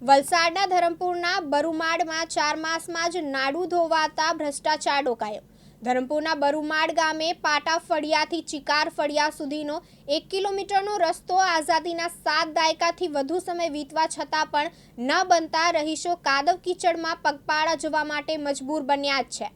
વલસાડના ધરમપુરના બરુમાડમાં ચાર માસમાં જ નાડું ધોવાતા ભ્રષ્ટાચાર ડોકાયો ધરમપુરના બરુમાડ ગામે પાટા ફળિયાથી ચિકાર ફળિયા સુધીનો એક કિલોમીટરનો રસ્તો આઝાદીના સાત દાયકાથી વધુ સમય વીતવા છતાં પણ ન બનતા રહીશો કાદવ કીચડમાં પગપાળા જવા માટે મજબૂર બન્યા જ છે.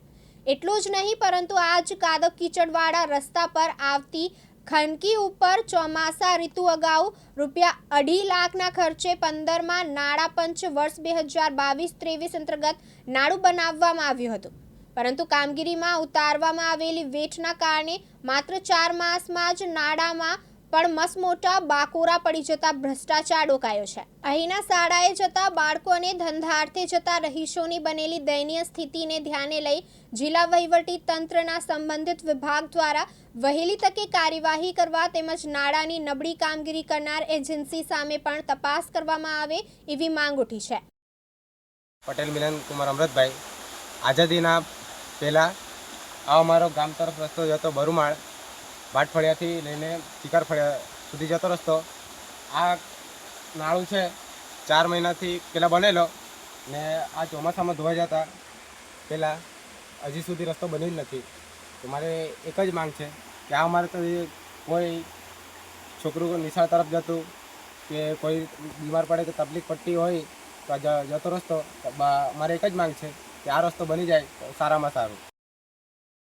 એટલું જ નહીં, પરંતુ આ જ કાદવ કીચડવાળા રસ્તા પર આવતી ખનકી ઉપર ચોમાસા ઋતુ અગાઉ રૂપિયા અઢી લાખના ખર્ચે પંદરમાં નાણાં પંચ વર્ષ બે હજાર બાવીસ ત્રેવીસ અંતર્ગત નાણું બનાવવામાં આવ્યું હતું. પરંતુ કામગીરીમાં ઉતારવામાં આવેલી વેઠના કારણે માત્ર ચાર માસમાં જ નાણાંમાં પણ મસમોટા બાકોરા પડી જતા ભ્રષ્ટાચાર ડોકાયો છે. અહીંના શાળાએ જતા બાળકો અને ધંધાર્થે જતા રહીશોની બનેલી દયનીય સ્થિતિને ધ્યાને લઈ જિલ્લા વહીવટી તંત્રના સંબંધિત વિભાગ દ્વારા વહેલી તકે કાર્યવાહી કરવા તેમજ નાણાંની નબળી કામગીરી કરનાર એજન્સી સામે પણ તપાસ કરવામાં આવે એવી માંગ ઉઠી છે. પટેલ મિલન કુમાર અમૃતભાઈ. આઝાદીના પહેલાં અમારો ગામ તરફ રસ્તો જતો બરુમાળ વાટફળિયાથી લઈને શિકાર ફળિયા સુધી જતો રસ્તો. આ નાળું છે, ચાર મહિનાથી પહેલાં બનેલો ને આ ચોમાસામાં ધોવાઈ જતા પહેલાં હજી સુધી રસ્તો બન્યો જ નથી. તો મારે એક જ માંગ છે કે આ અમારે તો કોઈ છોકરું નિશાળ તરફ જતું કે કોઈ બીમાર પડે કે તકલીફ પડતી હોય તો જતો રસ્તો. મારે એક જ માંગ છે કે આ રસ્તો બની જાય સારામાં સારું.